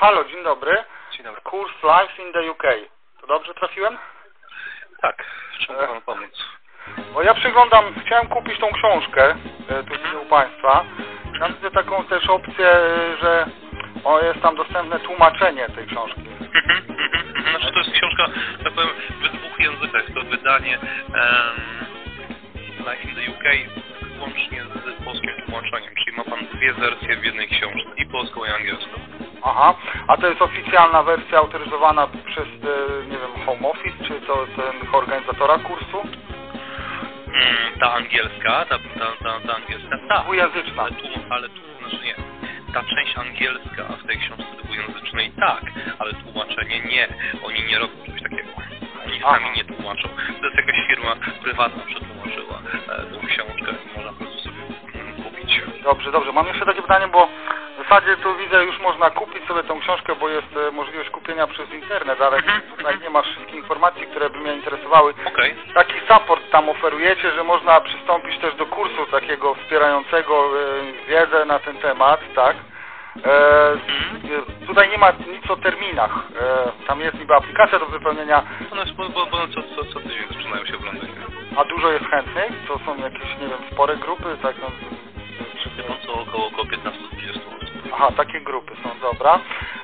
halo, dzień dobry. Dzień dobry. Kurs Life in the UK. To dobrze trafiłem? Tak, w czym E. panu pomóc? Bo ja przyglądam, chciałem kupić tą książkę e, tutaj u Państwa. Tam widzę taką też opcję, e, że o, jest tam dostępne tłumaczenie tej książki. Mhm, mhm, mhm. Znaczy to jest książka, tak powiem, w dwóch językach. To wydanie um, Life in the UK wyłącznie z polskim tłumaczeniem, czyli ma pan dwie wersje w jednej książce, i polską i angielską. Aha, a to jest oficjalna wersja autoryzowana przez, e, nie wiem, Home Office, czy to ten organizatora kursu? Mm, ta angielska, ta, ta, ta, ta angielska, tak. Dwujęzyczna. Ale tu, ale tu, znaczy nie. Ta część angielska w tej książce dwujęzycznej tak, ale tłumaczenie nie. Oni nie robią czegoś takiego. Oni Aha. sami nie tłumaczą. To jest jakaś firma prywatna przetłumaczyła e, tą książkę i można po prostu sobie mm, kupić. Dobrze, dobrze. Mam jeszcze takie pytanie, bo w zasadzie tu widzę, już można kupić sobie tą książkę, bo jest e, możliwość kupienia przez internet, ale Mhm, tutaj nie ma wszystkich informacji, które by mnie interesowały. Okej. Taki support tam oferujecie, że można przystąpić też do kursu takiego wspierającego e, wiedzę na ten temat, tak? E, Mhm. e, tutaj nie ma nic o terminach. E, tam jest niby aplikacja do wypełnienia, One, bo, bo, bo co, co, co tydzień zaczynają się w Londynie. a dużo jest chętnych. To są jakieś, nie wiem, spore grupy, tak? No, czy, Wie pan co, około, około 15-20 osób. Aha, takie grupy są, dobra.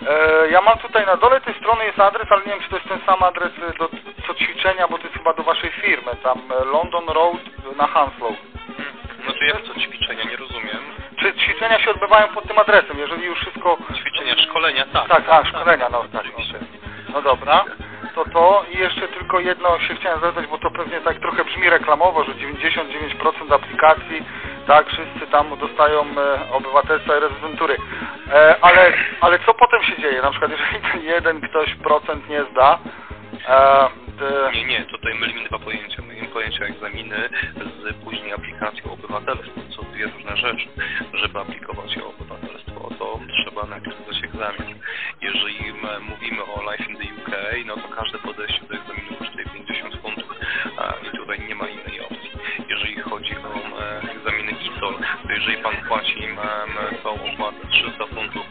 E, ja mam tutaj na dole tej strony jest adres, ale nie wiem, czy to jest ten sam adres e, do co ćwiczenia, bo to jest chyba do waszej firmy, tam e, London Road na Hanslow. Hmm. Znaczy jak co ćwiczenia, nie rozumiem. Czy ćwiczenia się odbywają pod tym adresem, jeżeli już wszystko... Ćwiczenia, szkolenia, tak. Tak, a, szkolenia, no tak, okej. No dobra, to to i jeszcze tylko jedno się chciałem zadać, bo to pewnie tak trochę brzmi reklamowo, że 99% aplikacji, tak, wszyscy tam dostają e, obywatelstwa i rezydentury. E, ale, ale co potem się dzieje? Na przykład jeżeli ten jeden ktoś procent nie zda, e, Nie, nie, tutaj mylimy dwa pojęcia. Mylimy pojęcia egzaminy z później aplikacją obywatelstwa. To są dwie różne rzeczy. Żeby aplikować o obywatelstwo, to trzeba najpierw zdać egzamin. Jeżeli my mówimy o Life in the UK, no to każde podejście do egzaminu kosztuje 50 funtów i tutaj nie ma Pan płaci em, tą opłatę 300 funtów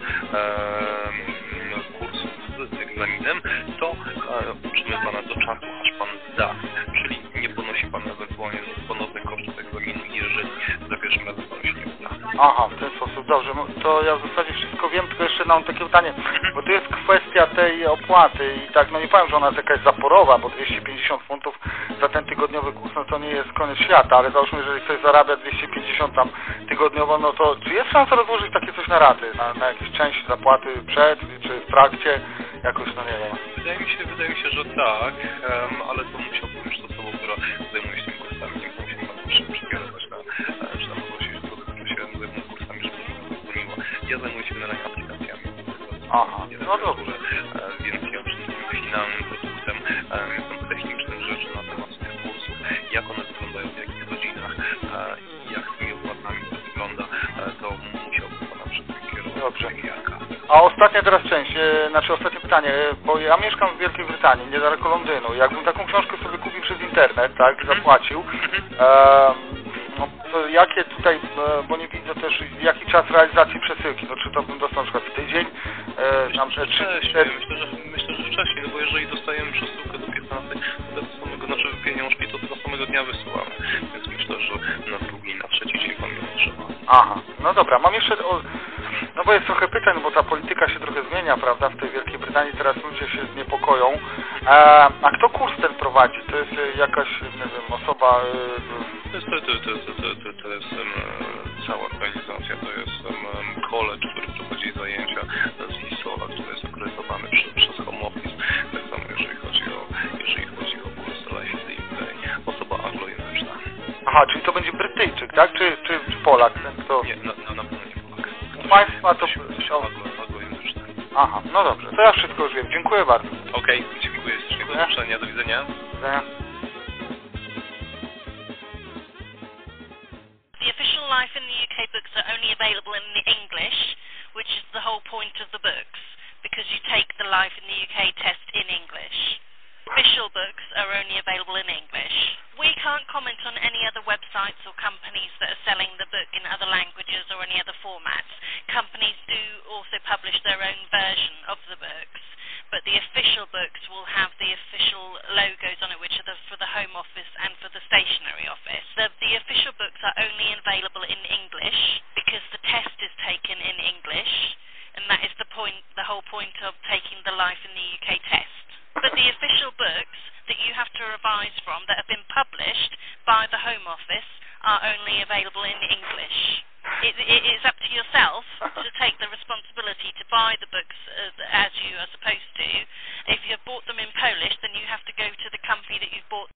kursu z egzaminem, to e, uczymy Pana do czasu, aż Pan zda. Czyli nie ponosi Pan ewentualnie ponownych kosztów egzaminu, jeżeli za pierwszym razem Pan się nie uda. Aha, w ten sposób, dobrze. No, To ja w zasadzie wszystko wiem, tylko mam takie pytanie, bo tu jest kwestia tej opłaty i tak, no nie powiem, że ona jest jakaś zaporowa, bo 250 funtów za ten tygodniowy kurs, no to nie jest koniec świata, ale załóżmy, jeżeli ktoś zarabia 250 tam tygodniowo, no to czy jest szansa rozłożyć takie coś na raty, na, na jakieś część zapłaty przed, czy w trakcie, jakoś, no nie wiem. Wydaje mi się, wydaje mi się, że tak, em, ale to musiałbym już osobą, która zajmuje się no dobrze. E, Więc ja wszystkim finalnym produktem e, technicznym rzeczy na temat tych kursów, jak one wyglądają, w jakich godzinach e, i jak z tymi opłatami to wygląda, e, to musiałbym Pana przekierować. Dobrze. Jaka? A ostatnia teraz część, e, znaczy ostatnie pytanie, e, bo ja mieszkam w Wielkiej Brytanii, niedaleko Londynu. Jakbym taką książkę sobie kupił przez internet, tak, zapłacił, e, no to jakie tutaj, e, bo nie widzę też jaki czas realizacji przesyłki, no czy to bym dostał na przykład w tydzień, e, tam że trzy, Wcześniej, cztery, myślę, że, myślę, że wcześniej, bo jeżeli dostajemy przesyłkę do 15, to do samego, znaczy pieniążki, to do samego dnia wysyłamy. Więc myślę, że na drugi, na trzeci dzień pan otrzyma. Aha, no dobra, mam jeszcze, o, no bo jest trochę pytań, bo ta polityka się trochę prawda, w tej Wielkiej Brytanii, teraz ludzie się niepokoją. E, a kto kurs ten prowadzi? To jest e, jakaś, nie wiem, osoba... E, To jest, to, to, to, to, to, jest em, cała organizacja, to jest em, college, który prowadzi zajęcia z ISOLA, który jest akredytowany przez, przez Home Office. Tak samo jeżeli chodzi o, jeżeli chodzi o kurs Life osoba anglojęzyczna. aha, czyli to będzie Brytyjczyk, tak? Czy, czy, czy Polak? Ten, kto... Nie, na, na, na pewno nie Polak. Państwa to... Anglo- Anglojęzyczny. Aha, no dobrze, to ja wszystko już wiem. Dziękuję bardzo. Okej, dziękuję ślicznie. Do zobaczenia, do widzenia. Do widzenia. The official Life in the UK books are only available in the English, which is the whole point of the books, because you take the Life in the UK test in English. Official books are only available in English. We can't comment on any other websites or companies that are selling the book in other languages or any other formats publish their own version of the books, but the official books will have the official logos on it, which are the, for the Home Office and for the Stationery Office. The, the official books are only available in English because the test is taken in English, and that is the point, the whole point of taking the Life in the UK test. But the official books that you have to revise from that have been published by the Home Office are only available in English. It, it is up to yourself to take the responsibility to buy the books as, as you are supposed to. If you have bought them in Polish, then you have to go to the company that you've bought